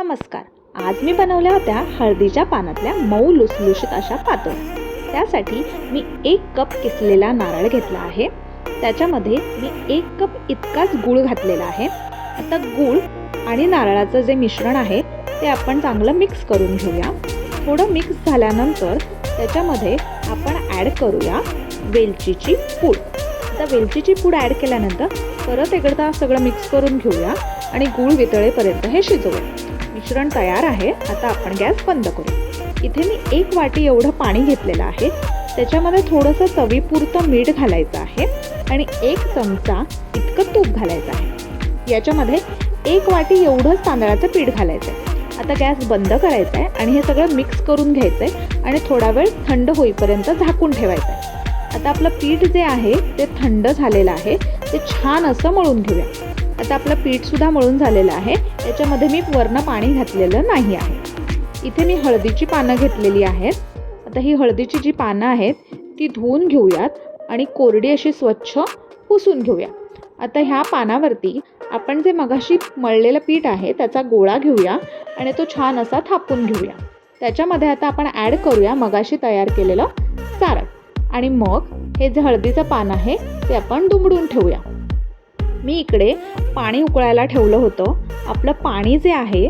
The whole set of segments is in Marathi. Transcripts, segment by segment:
नमस्कार. आज मी बनवल्या होत्या हळदीच्या पानातल्या मऊ लुसलुशीत अशा पातोळ्या त्यासाठी मी एक कप किसलेला नारळ घेतला आहे. त्याच्यामध्ये मी एक कप इतकाच गूळ घातलेला आहे. आता गूळ आणि नारळाचं जे मिश्रण आहे ते आपण चांगलं मिक्स करून घेऊया. थोडं मिक्स झाल्यानंतर त्याच्यामध्ये आपण ॲड करूया वेलचीची पूड. आता वेलचीची पूड ॲड केल्यानंतर परत एकदा सगळं मिक्स करून घेऊया आणि गूळ वितळेपर्यंत हे शिजवूया मिश्रण तयार आहे. आता आपण गॅस बंद करू. इथे मी एक वाटी एवढं पाणी घेतलेलं आहे. त्याच्यामध्ये थोडंसं चवीपुरतं मीठ घालायचं आहे आणि एक चमचा इतकं तूप घालायचं आहे. याच्यामध्ये एक वाटी एवढंच तांदळाचं पीठ घालायचं आहे आता गॅस बंद करायचा आहे आणि हे सगळं मिक्स करून घ्यायचं आहे आणि थोडा वेळ थंड होईपर्यंत झाकून ठेवायचं आहे आता आपलं पीठ जे आहे ते थंड झालेलं आहे. ते छान असं मळून घेऊया. आता आपलं पीठसुद्धा मळून झालेलं आहे. याच्यामध्ये मी वरनं पाणी घातलेलं नाही आहे. इथे मी हळदीची पानं घेतलेली आहेत. आता ही हळदीची जी पानं आहेत ती धुवून घेऊयात आणि कोरडी अशी स्वच्छ पुसून घेऊया. आता ह्या पानावरती आपण जे मगाशी मळलेलं पीठ आहे त्याचा गोळा घेऊया आणि तो छान असा थापून घेऊया. त्याच्यामध्ये आता आपण ॲड करूया मगाशी तयार केलेलं सारण. आणि मग हे जे हळदीचं पान आहे ते आपण दुमडून ठेवूया. मी इकडे पाणी उकळायला ठेवलं होतं. आपलं पाणी जे आहे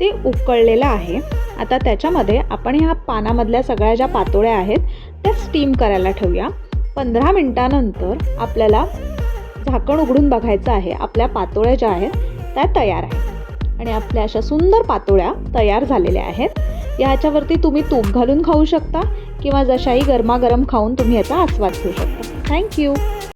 ते उकळलेलं आहे. आता त्याच्यामध्ये आपण ह्या पानामधल्या सगळ्या ज्या पातोळ्या आहेत त्या स्टीम करायला ठेवूया. पंधरा मिनटानंतर आपल्याला झाकण उघडून बघायचं आहे. आपल्या पातोळ्या ज्या आहेत त्या तयार आहेत. आणि आपल्या अशा सुंदर पातोळ्या तयार झालेल्या आहेत. याच्यावरती तुम्ही तूप घालून खाऊ शकता किंवा जशाही गरमागरम खाऊन तुम्ही याचा आस्वाद घेऊ शकता. थँक्यू